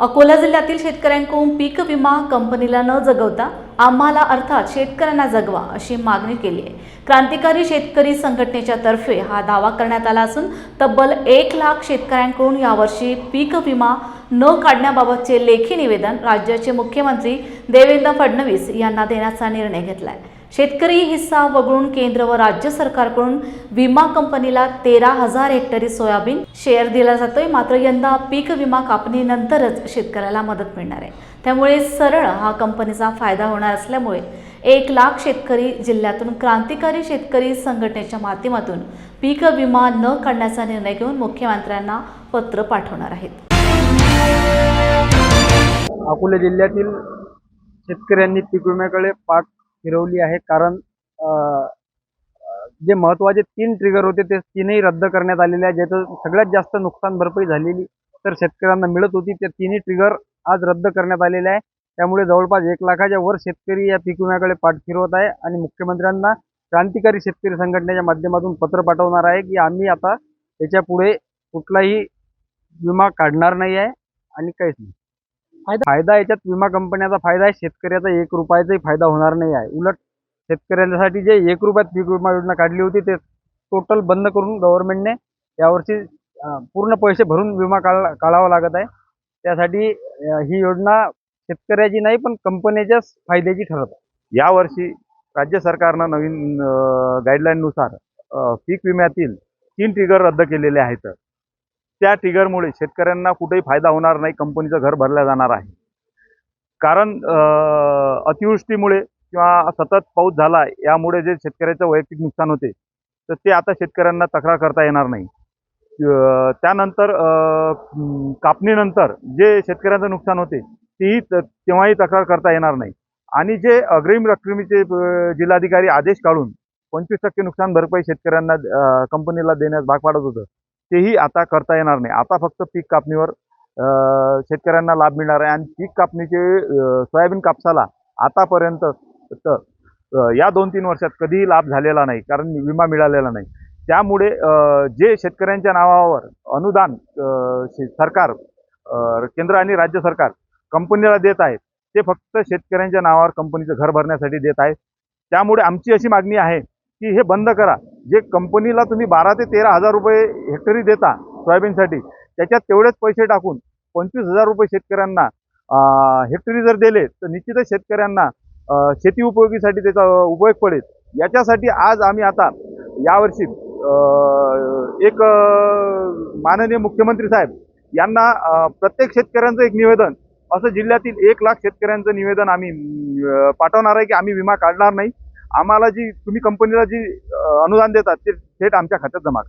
अकोला जिल्ह्यातील शेतकऱ्यांकडून पीक विमा कंपनीला न जगवता आम्हाला अर्थात शेतकऱ्यांना जगवा अशी मागणी केली आहे. क्रांतिकारी शेतकरी संघटनेच्या तर्फे हा दावा करण्यात आला असून तब्बल एक लाख शेतकऱ्यांकडून यावर्षी पीक विमा न काढण्याबाबतचे लेखी निवेदन राज्याचे मुख्यमंत्री देवेंद्र फडणवीस यांना देण्याचा निर्णय घेतलाय. शेतकरी हिस्सा वगळून केंद्र व राज्य सरकारकडून विमा कंपनीला तेरा हजार हेक्टरी सोयाबीन शेअर दिला जातोय. मात्र यंदा पीक विमा कापणीनंतरच शेतकऱ्याला मदत मिळणार आहे. त्यामुळे सरळ हा कंपनीचा फायदा होणार असल्यामुळे एक लाख शेतकरी जिल्ह्यातून क्रांतिकारी शेतकरी संघटनेच्या माध्यमातून पीक विमा न काढण्याचा निर्णय घेऊन मुख्यमंत्र्यांना पत्र पाठवणार आहेत. अकोला जिल्ह्यातील शेतकऱ्यांनी पीक विम्याकडे पाठ फिरवली आहे. कारण जे महत्त्वाचे तीन ट्रिगर होते ते तीनही रद्द करण्यात आलेले आहे ज्याचं सगळ्यात जास्त नुकसान भरपाई झालेली तर शेतकऱ्यांना मिळत होती. ते तिन्ही ट्रिगर आज रद्द करण्यात आलेले आहे. त्यामुळे जवळपास एक लाखाच्या वर शेतकरी या पीक विम्याकडे पाठ फिरवत आहे आणि मुख्यमंत्र्यांना क्रांतिकारी शेतकरी संघटनेच्या माध्यमातून पत्र पाठवणार आहे की आम्ही आता याच्यापुढे कुठलाही विमा काढणार नाही आहे आणि काहीच नाही. फायदा याच्यात विमा कंपन्याचा फायदा आहे शेतकऱ्याचा एक रुपयाचाही फायदा होणार नाही आहे. उलट शेतकऱ्यांसाठी जे एक रुपयात पीक विमा योजना काढली होती ते टोटल बंद करून गव्हर्नमेंटने यावर्षी पूर्ण पैसे भरून विमा काढ काढावा लागत आहे. त्यासाठी ही योजना शेतकऱ्याची नाही पण कंपनीच्याच फायद्याची ठरत आहे. यावर्षी राज्य सरकारनं नवीन गाईडलाईननुसार पीक विम्यातील तीन ट्रिगर रद्द केलेले आहेत. त्या ट्रिगरमुळे शेतकऱ्यांना कुठेही फायदा होणार नाही कंपनीचं घर भरलं जाणार आहे. कारण अतिवृष्टीमुळे किंवा सतत पाऊस झाला यामुळे जे शेतकऱ्याचं वैयक्तिक नुकसान होते तर ते आता शेतकऱ्यांना तक्रार करता येणार नाही. त्यानंतर कापणीनंतर जे शेतकऱ्यांचं नुकसान होते तेही त- तेव्हाही तक्रार करता येणार नाही. आणि जे अग्रिम रकमेचे जिल्हाधिकारी आदेश काढून पंचवीस टक्के नुकसान भरपाई शेतकऱ्यांना कंपनीला देण्यास भाग पाडत होतं तेही आता करता येणार नाही. आता फक्त पीक कापणीवर शेतकऱ्यांना लाभ मिळणार आहे आणि पीक कापणीचे सोयाबीन कापसाला आतापर्यंत या दोन तीन वर्षात कधीही लाभ झालेला नाही कारण विमा मिळालेला नाही. त्यामुळे जे शेतकऱ्यांच्या नावावर अनुदान शे- सरकार केंद्र आणि राज्य सरकार कंपनीला देत आहेत ते फक्त शेतकऱ्यांच्या नावावर कंपनीचं घर भरण्यासाठी देत आहेत. त्यामुळे आमची अशी मागणी आहे की हे बंद करा. जे कंपनीला तुम्ही बारा ते तेरा हजार रुपये हेक्टरी देता सोयाबीनसाठी त्याच्यात तेवढेच पैसे टाकून पंचवीस हजार रुपये शेतकऱ्यांना हेक्टरी जर दिले तर निश्चितच शेतकऱ्यांना शेती उपयोगीसाठी त्याचा उपयोग पडेल. याच्यासाठी आज आम्ही आता यावर्षी एक माननीय मुख्यमंत्री साहेब यांना प्रत्येक शेतकऱ्यांचं एक निवेदन असं जिल्ह्यातील एक लाख शेतकऱ्यांचं निवेदन आम्ही पाठवणार आहे की आम्ही विमा काढणार नाही. आम्हाला जी तुम्ही कंपनीला जी अनुदान देतात ते थेट आमच्या खात्यात जमा करा